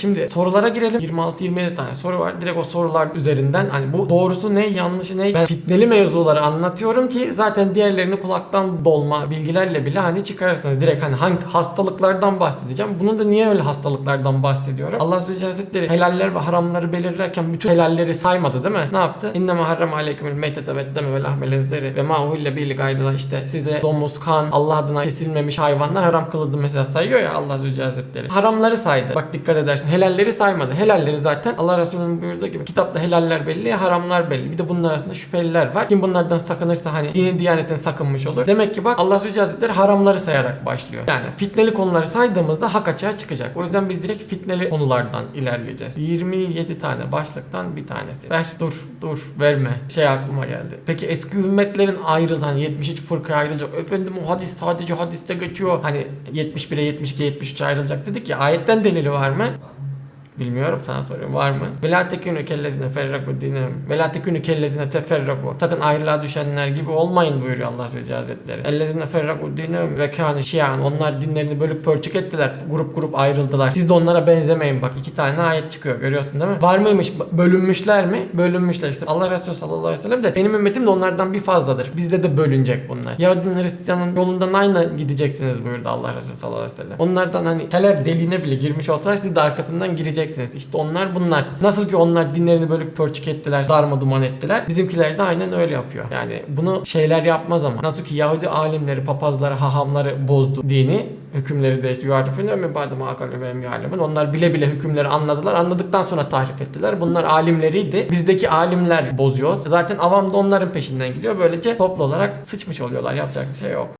Şimdi sorulara girelim. 26-27 tane soru var. Direkt o sorular üzerinden hani bu doğrusu ne yanlışı ne ben fitneli mevzuları anlatıyorum ki zaten diğerlerini kulaktan dolma bilgilerle bile hani çıkarırsınız. Direkt hani hangi hastalıklardan bahsedeceğim. Bunun da niye öyle hastalıklardan bahsediyorum? Allah Celle Hazretleri helaller ve haramları belirlerken bütün helalleri saymadı değil mi? Ne yaptı? İnneme harrem aleykümül meytete ve deme ve lahmel zeri ve ma uhille bil gayrila işte size domuz, kan, Allah adına kesilmemiş hayvanlar haram kılındı mesela sayıyor ya Allah Celle Hazretleri. Haramları saydı. Bak dikkat edersin. Helalleri saymadı. Helalleri zaten Allah Resulü'nün buyurduğu gibi kitapta helaller belli, haramlar belli. Bir de bunun arasında şüpheliler var. Kim bunlardan sakınırsa hani dinin diyanetin sakınmış olur. Demek ki bak Allah Celle Hazretleri haramları sayarak başlıyor. Yani fitneli konuları saydığımızda hak açığa çıkacak. O yüzden biz direkt fitneli konulardan ilerleyeceğiz. 27 tane başlıktan bir tanesi. Ver dur dur verme. Şey aklıma geldi. Peki eski ümmetlerin ayrılan 73 fırkaya ayrılacak. Efendim o hadis sadece hadiste geçiyor. Hani 71'e 72 73 ayrılacak dedik ya. Ayetten delili var mı? Bilmiyorum sana soruyorum var mı? Ve la tekünü kellezine ferraku dinem. Ve kellezine teferraku. Sakın ayrılığa düşenler gibi olmayın buyuruyor Allah Subhanahu Hazretleri. Ellezine ferraku dinem ve kâne şiyan. Onlar dinlerini bölüp pörçük ettiler. Grup grup ayrıldılar. Siz de onlara benzemeyin bak. iki tane ayet çıkıyor görüyorsun değil mi? Var mıymış? Bölünmüşler mi? Bölünmüşler işte. Allah Resulü sallallahu aleyhi ve sellem de benim ümmetim de onlardan bir fazladır. Bizde de bölünecek bunlar. Yahudinin Hristiyanın yolundan aynı gideceksiniz buyurdu Allah Resulü sallallahu aleyhi ve sellem. Onlardan hani keler deliğine bile girmiş olsalar siz de arkasından gireceksiniz. İşte onlar bunlar. Nasıl ki onlar dinlerini bölüp pörçük ettiler, darma duman ettiler. Bizimkiler de aynen öyle yapıyor. Yani bunu şeyler yapmaz ama. Nasıl ki Yahudi alimleri, papazları, hahamları bozdu dini hükümleri değişti. Yuarifine mi badım akalı ve alemin. Onlar bile bile hükümleri anladılar. Anladıktan sonra tahrif ettiler. Bunlar alimleriydi. Bizdeki alimler bozuyor. Zaten avam da onların peşinden gidiyor. Böylece toplu olarak sıçmış oluyorlar. Yapacak bir şey yok.